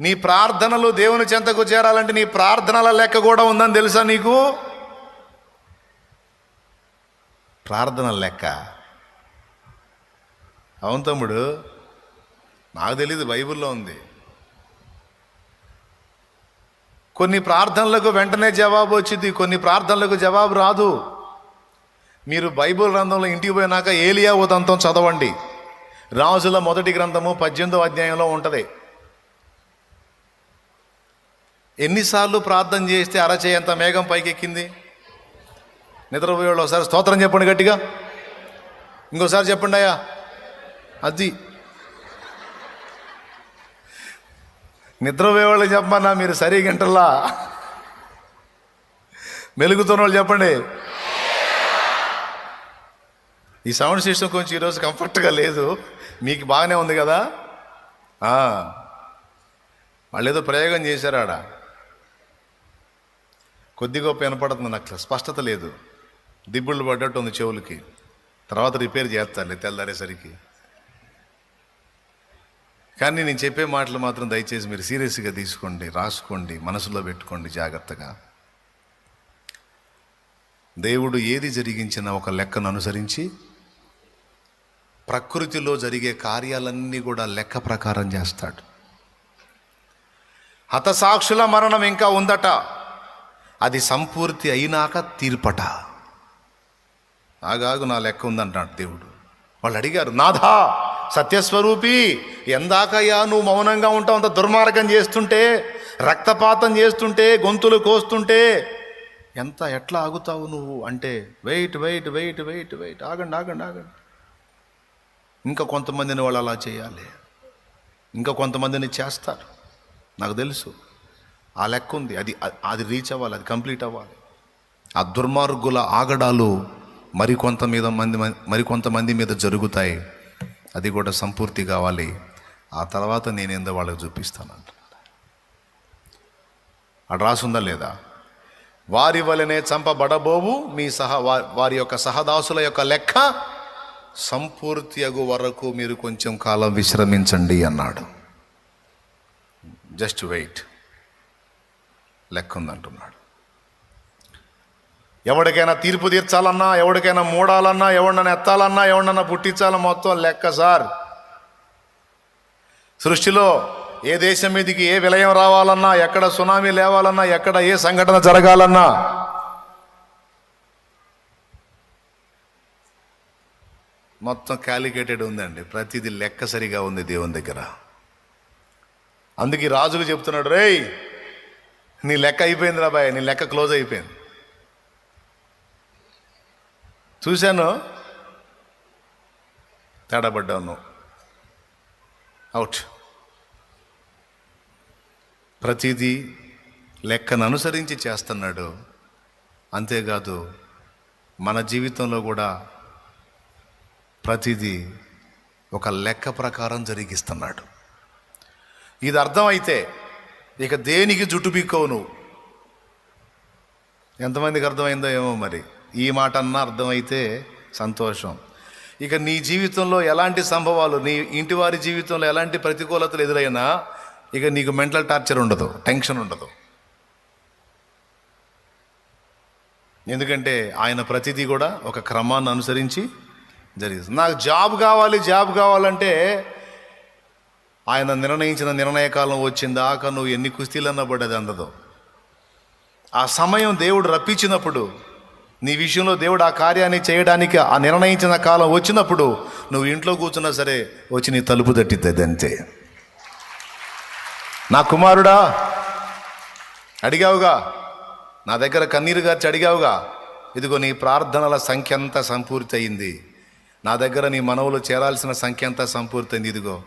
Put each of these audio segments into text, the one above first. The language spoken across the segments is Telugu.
నీ ప్రార్థనలు దేవుని చెంతకు చేరాలంటే నీ ప్రార్థనల లెక్క కూడా ఉందని తెలుసా నీకు? ప్రార్థనల లెక్క. అవును తమ్ముడు నాకు తెలియదు బైబిల్లో ఉంది. కొన్ని ప్రార్థనలకు వెంటనే జవాబు వచ్చింది కొన్ని ప్రార్థనలకు జవాబు రాదు. మీరు బైబిల్ గ్రంథంలో ఇంటికి పోయినాక ఏలియా ఉదంతం చదవండి. రాజుల మొదటి గ్రంథము పద్దెనిమిదో అధ్యాయంలో ఉంటుంది. ఎన్నిసార్లు ప్రార్థన చేస్తే అరచేయంత మేఘం పైకెక్కింది. నిద్రపోయేవాళ్ళు ఒకసారి స్తోత్రం చెప్పండి గట్టిగా. ఇంకోసారి చెప్పండి అయ్యా. అది. నిద్రపోయేవాళ్ళు చెప్పమన్నా మీరు సరి గంటల్లా మెలుగుతున్న వాళ్ళు చెప్పండి. ఈ సౌండ్ సిస్టమ్ కొంచెం ఈరోజు కంఫర్ట్గా లేదు. మీకు బాగానే ఉంది కదా? వాళ్ళు ఏదో ప్రయోగం చేశారు ఆడ. కొద్ది గొప్ప వినపడుతుంది నాకు స్పష్టత లేదు. దిబ్బుళ్ళు పడ్డట్టు ఉంది చెవులకి. తర్వాత రిపేర్ చేస్తానులే తెల్లారేసరికి. కానీ నేను చెప్పే మాటలు మాత్రం దయచేసి మీరు సీరియస్గా తీసుకోండి రాసుకోండి మనసులో పెట్టుకోండి జాగ్రత్తగా. దేవుడు ఏది జరిగించిన ఒక లెక్కను అనుసరించి ప్రకృతిలో జరిగే కార్యాలన్నీ కూడా లెక్క ప్రకారం చేస్తాడు. హతసాక్షుల మరణం ఇంకా ఉందట. అది సంపూర్తి అయినాక తీర్పట. ఆగాగు నా లెక్క ఉందంటాడు దేవుడు. వాళ్ళు అడిగారు నాథా సత్యస్వరూపి ఎందాకయ్యా నువ్వు మౌనంగా ఉంటావు అంత దుర్మార్గం చేస్తుంటే రక్తపాతం చేస్తుంటే గొంతులు కోస్తుంటే ఎంత ఎట్లా ఆగుతావు నువ్వు? అంటే wait wait wait wait wait ఆగండి ఆగండి ఆగండి. ఇంకా కొంతమందిని వాళ్ళు అలా చేయాలి. ఇంకా కొంతమందిని చేస్తారు. నాకు తెలుసు. ఆ లెక్క ఉంది. అది అది రీచ్ అవ్వాలి అది కంప్లీట్ అవ్వాలి. ఆ దుర్మార్గుల ఆగడాలు మరికొంత మీద మంది మరికొంతమంది మీద జరుగుతాయి. అది కూడా సంపూర్తి కావాలి. ఆ తర్వాత నేను నేనేందో వాళ్ళకి చూపిస్తానంట. అటు రాసుందా లేదా? వారి వలనే చంపబడబోవు మీ సహ వారి యొక్క సహదాసుల యొక్క లెక్క సంపూర్తి అగు వరకు మీరు కొంచెం కాలం విశ్రమించండి అన్నాడు. Just wait. లెక్క ఉందంటున్నాడు ఎవరికైనా తీర్పు తీర్చాలన్నా ఎవరికైనా మూడాలన్నా ఎవరినైనా ఎత్తాలన్నా ఎవరినైనా పుట్టించాలన్నా మొత్తం లెక్క సార్. సృష్టిలో ఏ దేశం మీదకి ఏ విలయం రావాలన్నా ఎక్కడ సునామీ లేవాలన్నా ఎక్కడ ఏ సంఘటన జరగాలన్నా మొత్తం క్యాలిక్యులేటెడ్ ఉందండి. ప్రతిదీ లెక్క సరిగా ఉంది దేవుని దగ్గర. అందుకే రాజుకు రాజులు చెప్తున్నాడు రేయ్ నీ లెక్క అయిపోయింది రాబాయ్ నీ లెక్క క్లోజ్ అయిపోయింది. చూశాను? తేడాపడ్డావు నువ్వు. అవుట్ ప్రతిదీ లెక్కను అనుసరించి చేస్తున్నాడు. అంతేకాదు మన జీవితంలో కూడా ప్రతిదీ ఒక లెక్క ప్రకారం జరిగిస్తున్నాడు. ఇది అర్థమైతే ఇక దేనికి జుట్టు పీక్కోవు నువ్వు? ఎంతమందికి అర్థమైందో ఏమో మరి. ఈ మాట అన్నా అర్థమైతే సంతోషం. ఇక నీ జీవితంలో ఎలాంటి సంభవాలు నీ ఇంటి వారి జీవితంలో ఎలాంటి ప్రతికూలతలు ఎదురైనా ఇక నీకు మెంటల్ టార్చర్ ఉండదు టెన్షన్ ఉండదు. ఎందుకంటే ఆయన ప్రతిదీ కూడా ఒక క్రమాన్ని అనుసరించి జరిగింది. నాకు జాబ్ కావాలి జాబ్ కావాలంటే ఆయన నిర్ణయించిన నిర్ణయ కాలం వచ్చిందాక నువ్వు ఎన్ని కుస్తీలన్నా పడ్డది అందదు. ఆ సమయం దేవుడు రప్పించినప్పుడు నీ విషయంలో దేవుడు ఆ కార్యాన్ని చేయడానికి ఆ నిర్ణయించిన కాలం వచ్చినప్పుడు నువ్వు ఇంట్లో కూర్చున్నా సరే వచ్చి నీ తలుపు తట్టిద్ది అంతే. నా కుమారుడా అడిగావుగా నా దగ్గర కన్నీరు గార్చి అడిగావుగా ఇదిగో నీ ప్రార్థనల సంఖ్య అంతా సంపూర్తి అయింది నా దగ్గర నీ మనవులు చేరాల్సిన సంఖ్య అంతా సంపూర్తి అయింది ఇదిగో.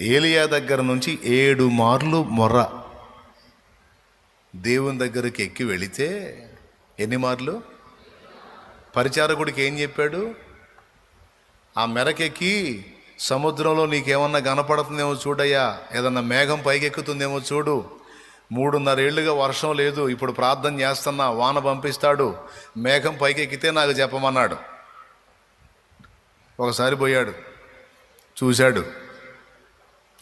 ఏలియా దగ్గర నుంచి ఏడు మార్లు మొర్ర. దేవుని దగ్గరికి ఎక్కి వెళితే ఎన్ని మార్లు? పరిచారకుడికి ఏం చెప్పాడు? ఆ మెరకెక్కి సముద్రంలో నీకేమన్నా కనపడుతుందేమో చూడయ్యా ఏదన్నా మేఘం పైకెక్కుతుందేమో చూడు. మూడున్నర ఏళ్ళుగా వర్షం లేదు ఇప్పుడు ప్రార్థన చేస్తున్నా వాన పంపిస్తాడు మేఘం పైకెక్కితే నాకు చెప్పమన్నాడు. ఒకసారి పోయాడు చూశాడు.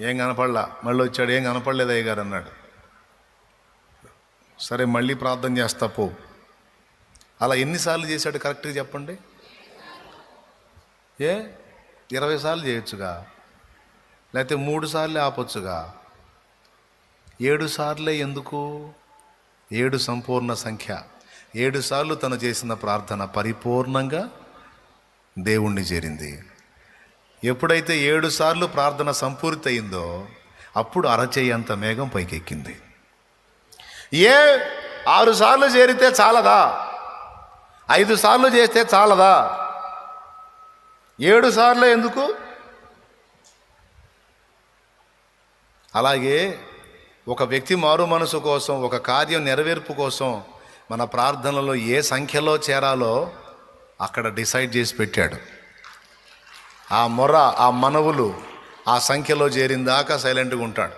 ఏం కనపడలా? మళ్ళీ వచ్చాడు ఏం కనపడలేదు అయ్య గారు అన్నాడు. సరే మళ్ళీ ప్రార్థన చేస్తా పో. అలా ఎన్నిసార్లు చేశాడు కరెక్ట్గా చెప్పండి? ఏ? ఇరవై సార్లు చేయొచ్చుగా? లేకపోతే మూడు సార్లు ఆపొచ్చుగా? ఏడు సార్లే ఎందుకు? ఏడు సంపూర్ణ సంఖ్య. ఏడు సార్లు తను చేసిన ప్రార్థన పరిపూర్ణంగా దేవుణ్ణి చేరింది. ఎప్పుడైతే ఏడు సార్లు ప్రార్థన సంపూర్తి అయిందో అప్పుడు అరచేయంత మేఘం పైకెక్కింది. ఏ ఆరు సార్లు చేరితే చాలదా? ఐదు సార్లు చేస్తే చాలదా? ఏడు సార్లు ఎందుకు? అలాగే ఒక వ్యక్తి మారు మనసు కోసం ఒక కార్యం నెరవేర్పు కోసం మన ప్రార్థనలో ఏ సంఖ్యలో చేరాలో అక్కడ డిసైడ్ చేసి పెట్టాడు. ఆ మొర ఆ మనవులు ఆ సంఖ్యలో చేరిన దాకా సైలెంట్గా ఉంటాడు.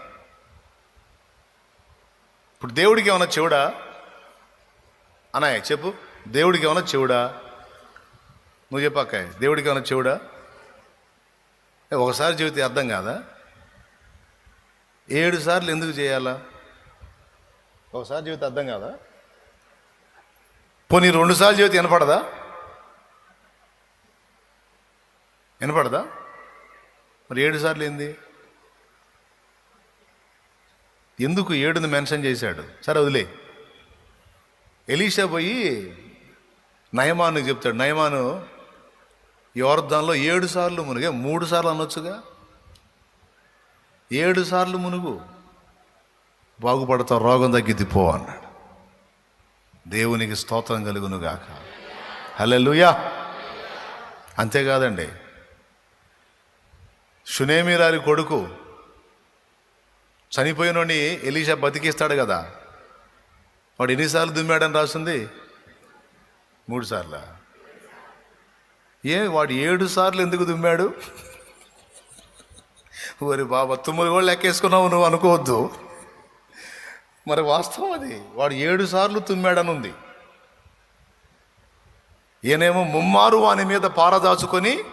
ఇప్పుడు దేవుడికి ఏమైనా చెవుడా? అనాయ చెప్పు. దేవుడికి ఏమైనా చెవుడా? నువ్వు చెప్పాక దేవుడికి ఏమైనా చెవుడా? ఒకసారి చెబితే అర్థం కాదా? ఏడు సార్లు ఎందుకు చేయాలా? ఒకసారి చెబితే అర్థం కాదా? పోనీ రెండుసార్లు చెబితే వినపడదా? వినపడదా? మరి ఏడు సార్లు ఏంది? ఎందుకు ఏడుని మెన్షన్ చేశాడు? సరే వదిలే. ఎలీషా పోయి నయమాను చెప్తాడు నయమాను యోర్దాన్లో ఏడు సార్లు మునిగే మూడు సార్లు అనొచ్చుగా? ఏడు సార్లు మునుగు. బాగుపడతావు రోగం తగ్గిద్ది పో అన్నాడు. దేవునికి స్తోత్రం కలుగునుగాక. హలో లూయా అంతేకాదండి సునేమిరారి కొడుకు. చనిపోయినోని ఎలీషా బతికిస్తాడు కదా. వాడు ఎన్నిసార్లు దుమ్మాడని రాసింది? మూడు సార్లు. ఏ వాడు ఏడు సార్లు ఎందుకు దుమ్మాడు? మరి బాబా తొమ్మిది కూడా లెక్కేసుకున్నావు నువ్వు అనుకోవద్దు. మరి వాస్తవం అది. వాడు ఏడు సార్లు తుమ్మాడని ఉంది ఈయనేమో ముమ్మారు వాని మీద పారదాచుకొని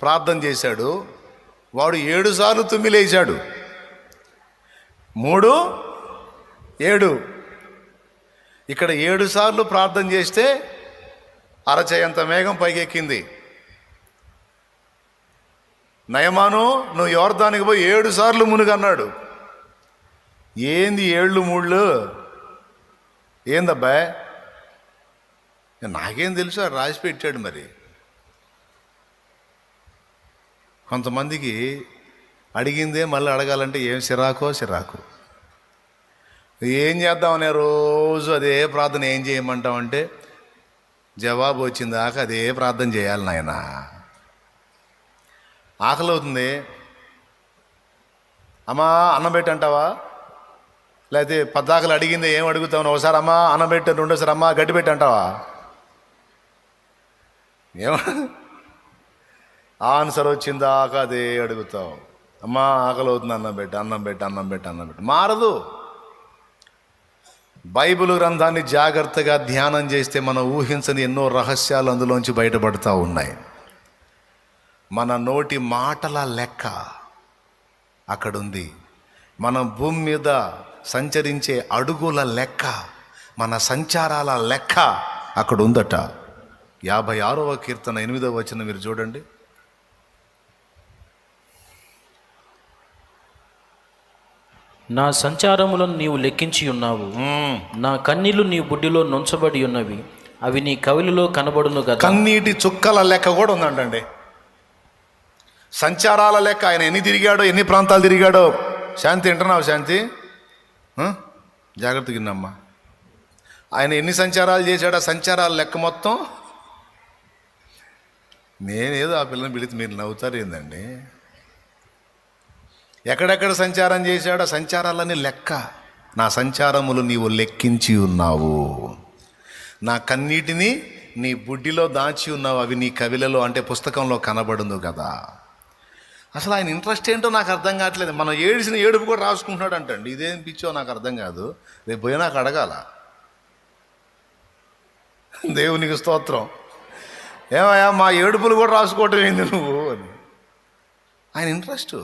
ప్రార్థన చేశాడు. వాడు ఏడుసార్లు తుమ్మిలేశాడు మూడు ఏడు. ఇక్కడ ఏడుసార్లు ప్రార్థన చేస్తే అరచేయంత మేఘం పైకెక్కింది. నయమాను నువ్వు యోర్దానికి పోయి ఏడు సార్లు మునుగన్నాడు. ఏంది ఏళ్ళు మూళ్ళు? ఏందబ్బా? నాకేం తెలుసు రాసి పెట్టాడు మరి. కొంతమందికి అడిగిందే మళ్ళీ అడగాలంటే ఏం సిరాకో సిరాకు. ఏం చేద్దామనే రోజు అదే ప్రార్థన ఏం చేయమంటామంటే జవాబు వచ్చిందాక అదే ప్రార్థన చేయాలి నాయన. ఆకలి అవుతుంది. అమ్మా అన్నం పెట్టి అంటావా లేకపోతే పద్దాకలు అడిగిందే ఏం అడుగుతావు? ఒకసారి అమ్మా అన్నం పెట్టి రెండోసారి అమ్మా గడ్డి పెట్టి అంటావా ఏమ ఆన్సర్ వచ్చిందాక అదే అడుగుతావు అమ్మా ఆకలి అవుతుంది అన్నం పెట్టి అన్నం పెట్టి అన్నం పెట్టి అన్నం పెట్టి. మారదు. బైబిల్ గ్రంథాన్ని జాగ్రత్తగా ధ్యానం చేస్తే మనం ఊహించని ఎన్నో రహస్యాలు అందులోంచి బయటపడతా ఉన్నాయి. మన నోటి మాటల లెక్క అక్కడుంది. మన భూమి మీద సంచరించే అడుగుల లెక్క మన సంచారాల లెక్క అక్కడ ఉందట యాభై ఆరవ కీర్తన ఎనిమిదవ వచనం మీరు చూడండి. నా సంచారములను నీవు లెక్కించి ఉన్నావు. నా కన్నీళ్ళు నీ బుడ్డిలో నుంచబడి ఉన్నవి. అవి నీ కవిలిలో కనబడును కదా. కన్నీటి చుక్కల లెక్క కూడా ఉందంటండి. సంచారాల లెక్క ఆయన ఎన్ని తిరిగాడో ఎన్ని ప్రాంతాలు తిరిగాడో. శాంతి వింటున్నావు శాంతి? జాగ్రత్తగా విన్నమ్మా ఆయన ఎన్ని సంచారాలు చేశాడో సంచారాల లెక్క మొత్తం నేనేదో ఆ పిల్లని పిలిచి మీరు నవ్వుతారు ఏందండి? ఎక్కడెక్కడ సంచారం చేశాడో సంచారాలన్నీ లెక్క. నా సంచారములు నీవు లెక్కించి ఉన్నావు. నా కన్నీటిని నీ బుడ్డిలో దాచి ఉన్నావు. అవి నీ కవిలలో అంటే పుస్తకంలో కనబడును కదా. అసలు ఆయన ఇంట్రెస్ట్ ఏంటో నాకు అర్థం కావట్లేదు. మనం ఏడిసిన ఏడుపు కూడా రాసుకుంటున్నాడు అంటండి ఇదేం పిచ్చో నాకు అర్థం కాదు. రేపు పోయి నాకు అడగాల. దేవునికి స్తోత్రం. ఏమయ్యా మా ఏడుపులు కూడా రాసుకోవటం ఏంది నువ్వు అని. ఆయన ఇంట్రెస్ట్.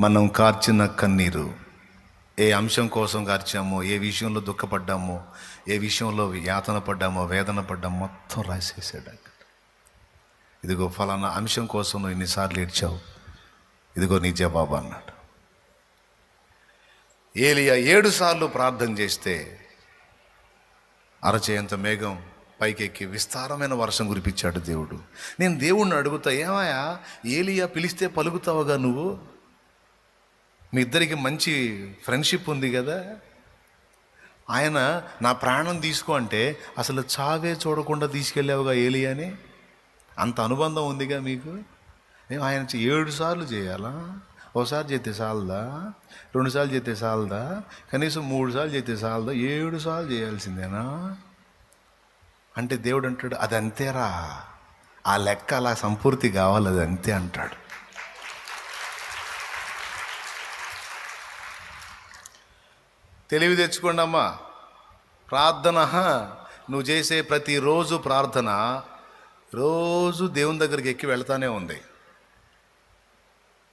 మనం కార్చిన కన్నీరు. ఏ అంశం కోసం కార్చామో ఏ విషయంలో దుఃఖపడ్డామో ఏ విషయంలో యాతన పడ్డామో వేదన పడ్డామో మొత్తం రాసేసాడు అక్కడ. ఇదిగో ఫలానా అంశం కోసం నువ్వు ఇన్నిసార్లు ఏడ్చావు. ఇదిగో నీ జవాబు అన్నాడు. ఏలియా ఏడు సార్లు ప్రార్థన చేస్తే అరచేయంత మేఘం పైకెక్కి విస్తారమైన వర్షం కురిపించాడు దేవుడు. నేను దేవుణ్ణి అడుగుతా ఏమయ్యా ఏలియా పిలిస్తే పలుకుతావుగా నువ్వు? మీ ఇద్దరికి మంచి ఫ్రెండ్షిప్ ఉంది కదా. ఆయన నా ప్రాణం తీసుకో అంటే అసలు చావే చూడకుండా తీసుకెళ్ళావుగా ఏలియాని అంత అనుబంధం ఉందిగా మీకు? మేము ఆయన చే- ఏడు సార్లు చేయాలా? ఒకసారి చేస్తే చాలదా రెండుసార్లు చేస్తే చాలదా కనీసం మూడు సార్లు చేస్తే చాలదా ఏడు సార్లు చేయాల్సిందేనా? అంటే దేవుడు అంటాడు అది అంతేరా ఆ లెక్క అలా సంపూర్తి కావాలి అది అంతే అంటాడు. తెలివి తెచ్చుకోండి అమ్మా. ప్రార్థన నువ్వు చేసే ప్రతిరోజు ప్రార్థన రోజు దేవుని దగ్గరికి ఎక్కి వెళ్తానే ఉంది.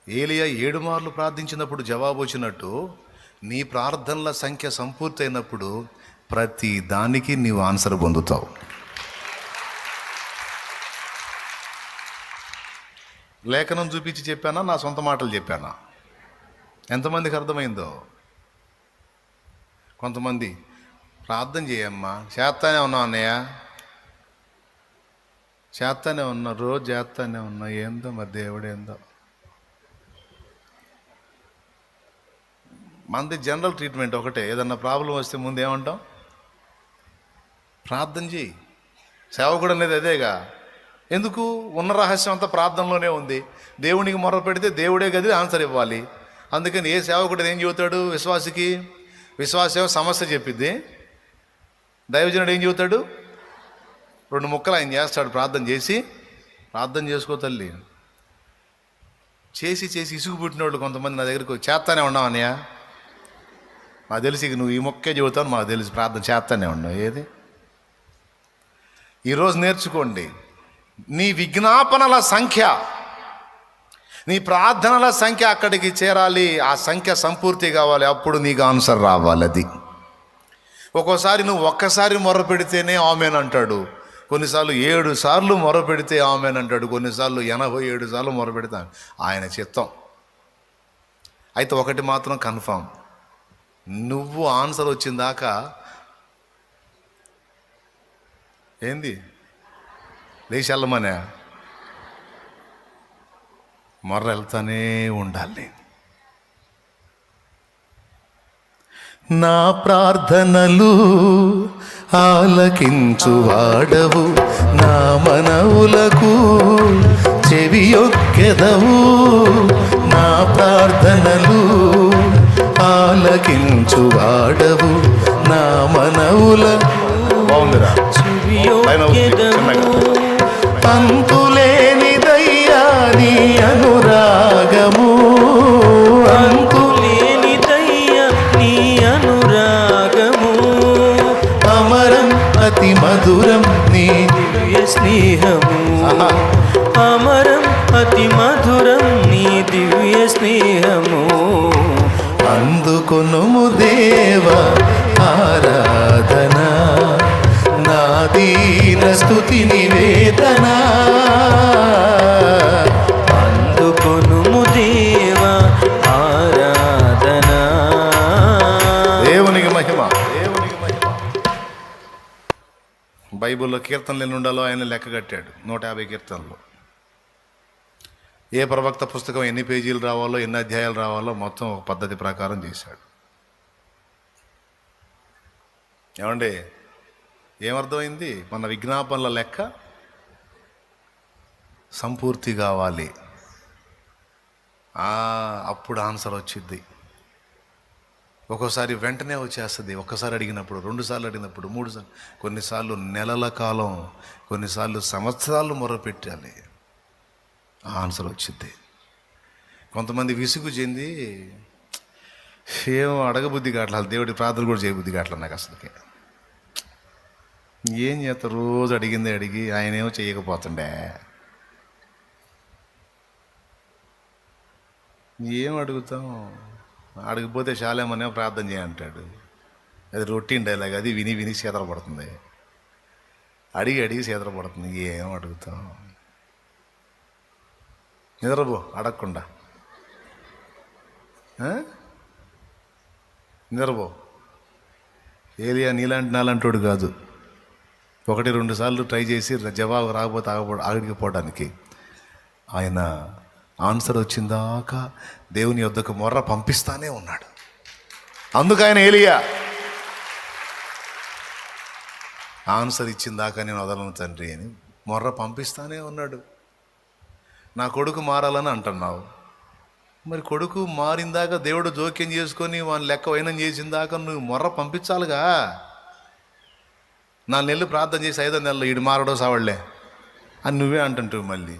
ఏలియా ఏడు మార్లు ప్రార్థించినప్పుడు జవాబు వచ్చినట్టు నీ ప్రార్థనల సంఖ్య సంపూర్తయినప్పుడు ప్రతి దానికి నీవు ఆన్సర్ పొందుతావు. లేఖనం చూపించి చెప్పానా? నా సొంత మాటలు చెప్పానా? ఎంతమందికి అర్థమైందో? కొంతమంది ప్రార్థన చేయమ్మా చేస్తానే ఉన్నావు అన్నయ్య. చేస్తానే ఉన్నా రోజు చేస్తానే ఉన్నా ఏందో మరి దేవుడేందో మనది జనరల్ ట్రీట్మెంట్ ఒకటే. ఏదన్నా ప్రాబ్లం వస్తే ముందు ఏమంటాం? ప్రార్థన చేయి సేవకుడు అనేది అదేగా. ఎందుకు? ఉన్న రహస్యం అంతా ప్రార్థనలోనే ఉంది. దేవునికి మొర పెడితే దేవుడే గది ఆన్సర్ ఇవ్వాలి. అందుకని ఏ సేవకుడు ఏం చెబుతాడు విశ్వాసికి? విశ్వాసం సమస్య చెప్పిద్ది. దైవజనుడు ఏం చెబుతాడు? రెండు ముక్కలు ఆయన చేస్తాడు ప్రార్థన చేసి. ప్రార్థన చేసుకో తల్లి. చేసి చేసి ఇసుగు పుట్టిన వాళ్ళు కొంతమంది నా దగ్గరికి చేస్తానే ఉన్నావు అన్నయ్య. నాకు తెలిసి ఇక నువ్వు ఈ మొక్కే చెబుతావు మాకు తెలిసి ప్రార్థన చేస్తానే ఉన్నావు. ఏది? ఈరోజు నేర్చుకోండి. నీ విజ్ఞాపనల సంఖ్య నీ ప్రార్థనల సంఖ్య అక్కడికి చేరాలి ఆ సంఖ్య సంపూర్తి కావాలి అప్పుడు నీకు ఆన్సర్ రావాలి అది. ఒక్కోసారి నువ్వు ఒక్కసారి మొర పెడితేనే ఆమెన్ అంటాడు. కొన్నిసార్లు ఏడు సార్లు మొర పెడితే ఆమెన్ అంటాడు. కొన్నిసార్లు ఎనభై ఏడు సార్లు మొర పెడతాను ఆయన చిత్తం. అయితే ఒకటి మాత్రం కన్ఫామ్. నువ్వు ఆన్సర్ వచ్చిందాకా ఏంది? లేచి వెళ్ళమనే? మొర్ర వెళ్తానే ఉండాలి. నా ప్రార్థనలు ఆలకించు వాడవు నా మనవులకు చెవియొక్కెదవు నా ప్రార్థనలు ఆలకించు వాడవు నా మనవుల బాగుందిరా. స్నేహము. అమరం అతి మధురం నీ దివ్య స్నేహము. అందుకొనుము దేవ ఆరాధన. నా దీన స్థుతి నివేదనా. బైబిల్లో కీర్తనలు ఎన్ని ఉండాలో ఆయన లెక్క కట్టాడు. నూట యాభై కీర్తనలు. ఏ ప్రవక్త పుస్తకం ఎన్ని పేజీలు రావాలో ఎన్ని అధ్యాయాలు రావాలో మొత్తం ఒక పద్ధతి ప్రకారం చేశాడు. ఏమండి? ఏమర్థమైంది? మన విజ్ఞాపనల లెక్క సంపూర్తి కావాలి. అప్పుడు ఆన్సర్ వచ్చింది. ఒక్కోసారి వెంటనే వచ్చేస్తుంది. ఒక్కసారి అడిగినప్పుడు రెండుసార్లు అడిగినప్పుడు మూడు సార్లు. కొన్నిసార్లు నెలల కాలం కొన్నిసార్లు సంవత్సరాలు మొరపెట్టాలి ఆన్సర్ వచ్చింది కొంతమంది విసుగు చెంది ఏం అడగబుద్ధి కావట్లేదు. దేవుడి ప్రార్థన కూడా చేయబుద్ధి కావట్లేదు నాకు అసలుకి. ఏం చేస్తా రోజు అడిగిందే అడిగి ఆయన ఏమో చేయకపోతుండే. ఏం అడుగుతాం? అడిగిపోతే శాలేమనే ప్రార్థన చేయంటాడు అది రొటీన్ డైలాగ్ అది విని విని పడుతుంది. అడిగి అడిగి పడుతుంది. ఏం అడుగుతాం? నిద్రపో అడగకుండా. నిద్రపో. ఏలియా నీలాంటి నాలంటోడు కాదు. ఒకటి రెండు సార్లు ట్రై చేసి జవాబు రాకపోతే ఆగపో ఆగిపోవడానికి ఆయన ఆన్సర్ వచ్చిందాక దేవుని యొద్దకు మొర్ర పంపిస్తానే ఉన్నాడు. అందుకు ఆయన ఏలియా. ఆన్సర్ ఇచ్చిందాక నేను వదలను తండ్రి అని మొర్ర పంపిస్తానే ఉన్నాడు. నా కొడుకు మారాలని అంటున్నావు. మరి కొడుకు మారిందాక దేవుడు జోక్యం చేసుకొని వాని లెక్క వైనం చేసిందాక నువ్వు మొర్ర పంపించాలిగా? నా నెల్లు ప్రార్థన చేసి ఐదో నెలలు ఈడు మారడో సావాళ్ళే అని నువ్వే అంటుంటావు మళ్ళీ.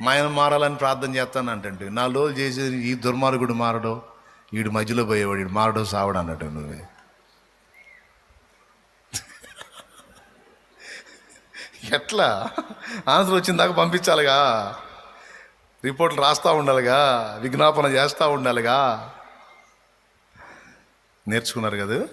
మా ఆయన మారాలని ప్రార్థన చేస్తాను అంటే నా లోలు చేసి ఈ దుర్మార్గుడు మారడో వీడు మధ్యలో పోయేవాడు వీడు మారడో సావడు అన్నట్టు నువ్వే. ఎట్లా? ఆన్సర్ వచ్చిన దాకా పంపించాలిగా? రిపోర్ట్లు రాస్తూ ఉండాలిగా? విజ్ఞాపన చేస్తూ ఉండాలిగా? నేర్చుకున్నారు కదా?